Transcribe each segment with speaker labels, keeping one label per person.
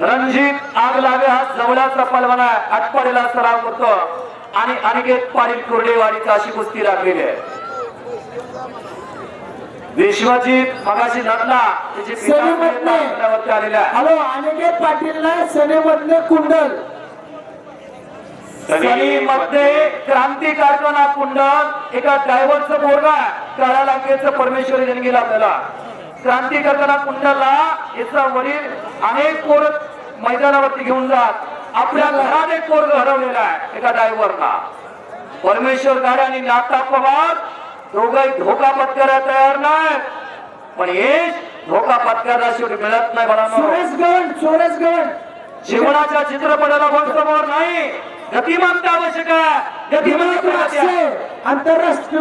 Speaker 1: रणजित आग लावे हा जवळचा पलवाना आहे. आटपाडीला सराव करतो आणि अनिकेत पाटील कुर्डेवाडीचा अशी कुस्ती लागलेली आहे. विश्वजित मगाशी लढला त्याची आलेला
Speaker 2: हॅलो अनिकेत पाटीलला सनेमधले कुंडल.
Speaker 1: मध्ये क्रांती कारखाना कुंडल. एका ड्रायव्हरचं पोरगा काळा लांबेचं परमेश्वरी यांनी गेला आपल्याला. क्रांती कारखाना कुंडलला. याचा वडील अनेक पोर मैदानावरती घेऊन जात. आपल्या घरात एक पोरग हरवलेला आहे एका ड्रायव्हरला. परमेश्वर गाडे आणि नाथा पवार दोघंही धोका पत्करायला तयार नाही. पण यश धोका पत्करायला शेवटी मिळत नाही मला
Speaker 2: सुरेश गवण सुरेश गवण
Speaker 1: जीवनाच्या चित्रपटाला कोण समोर नाही? गतिमानता आवश्यक आहे? गतिमान
Speaker 2: राष्ट्रीय आंतरराष्ट्रीय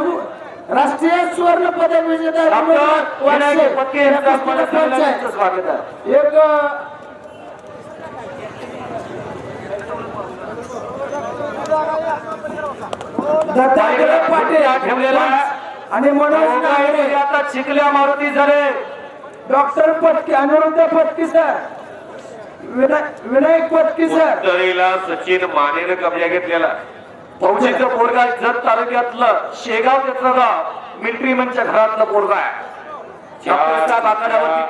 Speaker 2: राष्ट्रीय स्वर्ण पदक विजेता
Speaker 1: डॉक्टर विनायक पत्के यांचं
Speaker 2: या
Speaker 1: आपल्याला
Speaker 2: कुस्तीला पंच आहे.
Speaker 1: सन्मानाचं स्वागत आहे
Speaker 2: एक अ, दत्तात्रय पाटील
Speaker 1: ठेवलेला आहे.
Speaker 2: आणि मनोज नागरे
Speaker 1: आता चिखल्या मारुती झाले
Speaker 2: डॉक्टर पटके अनिरुद्ध पटके सर. विनायक विनायक पटके सर.
Speaker 3: उत्तरेला सचिन मानेनं कब्जा घेतलेला.
Speaker 1: फौजीचं पोरगा जत तालुक्यातलं शेगाव त्याचं गाव मिलिटरी मनच्या घरातलं पोरगा आहे.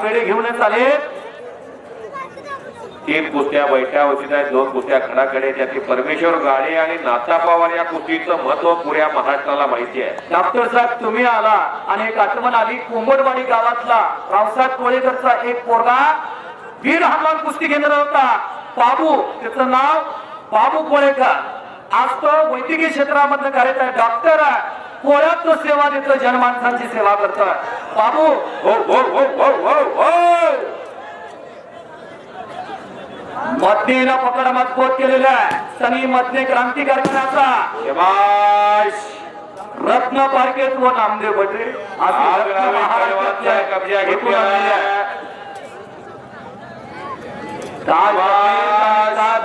Speaker 1: पेढे घेऊनच आले
Speaker 3: तीन कुस्त्या बैठ्या होती नाही दोन कुस्त्या खडाकडे त्यातील परमेश्वर गाडे आणि नाथा पवार या कुस्तीचं महत्त्व पुऱ्या महाराष्ट्राला माहिती आहे.
Speaker 1: डॉक्टर साहेब तुम्ही आला आणि एक आठवण आली कुंभटवाडी गावातला रावसाहेब कोळेकरचा एक पोरगा वीर हनुमान कुस्ती केंद्र होता. बाबू त्याचं नाव बाबू कोळेकर. आज तो वैद्यकीय क्षेत्रामधलं कार्यरत आहे डॉक्टर आहे. पोळ्यात तो सेवा देतो जनमानसांची सेवा करतोय. बाबू.
Speaker 3: हो हो हो हो हो.
Speaker 1: मधनेला पकड मजबूत केलेला आहे. सनी मधने क्रांती कारखान्याचा.
Speaker 3: शबाश
Speaker 1: रत्न पारखेत व नामदेव भटे आज
Speaker 3: आग
Speaker 1: रत्न
Speaker 3: लावे
Speaker 1: महाराष्ट्रातल्या
Speaker 3: कळवाचा कब्जा
Speaker 1: काय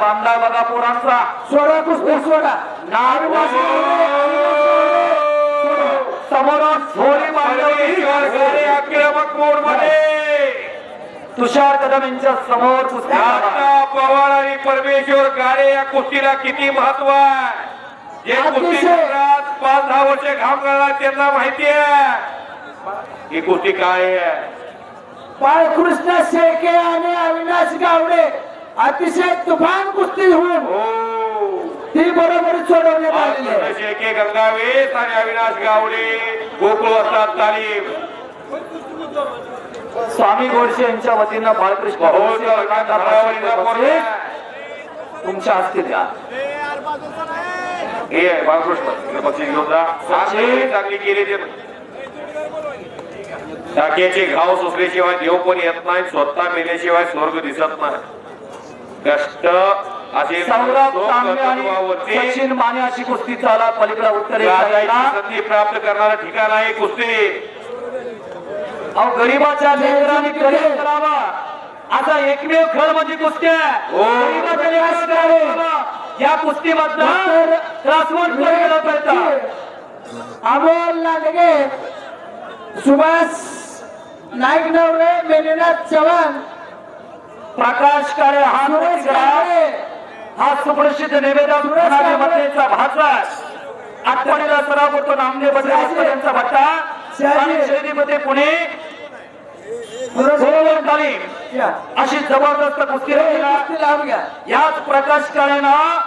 Speaker 1: बांधा बघा पोरांचा.
Speaker 2: सोडा कुस्ती सोडा.
Speaker 1: समोर
Speaker 3: आक्रमक मोडमध्ये
Speaker 1: तुषार कदम यांच्या समोर
Speaker 3: पवार आणि परमेश्वर गाडे या कुस्तीला किती महत्त्व आहे? जे कुस्ती पाच दहा वर्ष घाम करणार त्यांना माहिती आहे. ही कुस्ती काय आहे.
Speaker 2: बाळकृष्ण शेळके आणि अविनाश गावडे अतिशय तुफान कुस्ती होऊन
Speaker 3: हो.
Speaker 2: ती बरोबर आहे.
Speaker 3: शेके गंगावेस आणि अविनाश गावडे गोकुळ वस्तात तालीम.
Speaker 1: स्वामी गोडसे यांच्या वतीनं बाळकृष्ण
Speaker 3: पोरगा आहे.
Speaker 1: तुमच्या हस्ते द्या.
Speaker 3: हे आहे बाळकृष्ण. हे घेऊन जा. चांगली चांगली केली ते. टाक्याचे घाव सुचल्याशिवाय देव पण येत नाही स्वतः मेल्याशिवाय स्वर्ग दिसत नाही. कष्ट असे
Speaker 1: सचिन माने अशी कुस्ती चाला पलीकडे
Speaker 3: संधी प्राप्त करणारं ठिकाण आहे कुस्ती.
Speaker 1: अहो गरीबाच्या लेकरांनी करिअर करावा. आता एकमेव खेळ म्हणजे कुस्ती आहे.
Speaker 3: हो.
Speaker 1: गरीबाच्या लेकरांनी. या पडतात
Speaker 2: अमोल लांडगे सुभाष नाईक नवरे मेनीनाथ चव्हाण
Speaker 1: प्रकाश काळे हा
Speaker 2: कांबळे,
Speaker 1: हा सुप्रसिद्ध निवेदन. मधेचा भाचा आठवणीला सराव करतो नामदेव. यांचा भट्टा. शैलीमध्ये पुणे अशी जबरदस्त कुस्ती
Speaker 2: हे लावून घ्या.
Speaker 1: याच प्रकाश काळेनं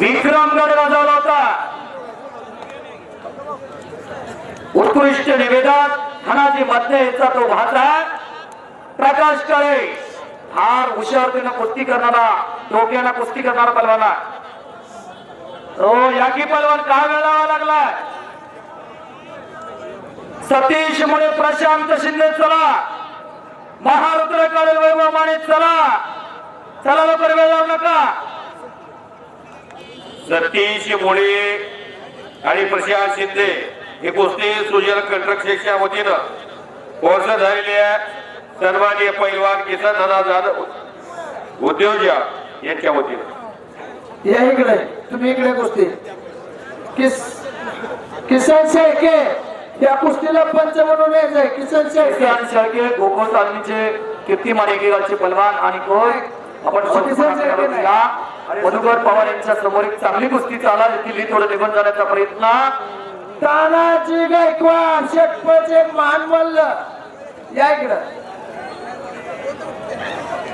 Speaker 1: विक्रमगड गाजवला होता. उत्कृष्ट निवेदन धनाजी मधने याचा तो भाचा प्रकाश काळे फार हुशारतेनं कुस्ती करणारा डोक्यानं कुस्ती करणारा पलवाना. तो याकी पलवान का वेळावा लागलाय? सतीश मुळे प्रशांत शिंदे चला. महारुद्र काळे वैभव माने चला. चला लवकर वेळ लावू नका.
Speaker 3: सतीश मुळे आणि प्रशांत शिंदे हे कुस्ती सुजल कंट्रक्शनच्या वतीनं कोर्स झालेले आहे. सन्माननीय पैलवान किसन जाधव उद्योजक यांच्या वतीनं.
Speaker 2: या इकडे तुम्ही इकडे कुस्ती. किस किसन शेळके. त्या कुस्तीला पंच म्हणून यायचंय किसन शेळके
Speaker 1: किसन शेळके गोकुळ तालमीचे कीर्ती मानेकेगावचे पलवान आणि कोच आपण
Speaker 2: किसन शेळके नाही.
Speaker 1: या. मधुकर पवार यांच्या समोर एक चांगली कुस्ती चाला दिल्ली थोडं निघून जाण्याचा प्रयत्न.
Speaker 2: तानाजी गायकवाड शेटपळचे महान मल्ल या इकडं.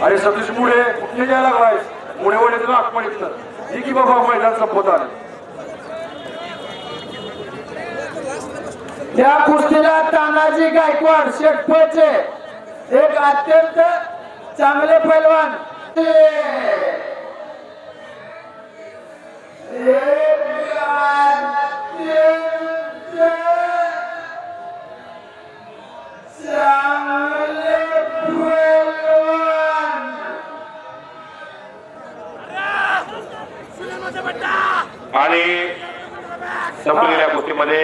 Speaker 4: अरे सतीश मुळे कुठे जायला लागलाय मुळे वडे तुला इथं. ही की बाबा मैदान संपत आले.
Speaker 2: त्या कुस्तीला तानाजी गायकवाड शेटफळचे एक अत्यंत चांगले पैलवान.
Speaker 3: आणि संपलेल्या गोष्टीमध्ये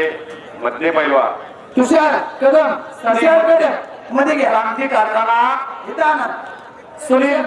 Speaker 3: मधले पैलवान.
Speaker 2: तुषार कदम तुषार कदम. मध्ये घ्या.
Speaker 1: क्रांती
Speaker 2: आणा.
Speaker 1: सुनील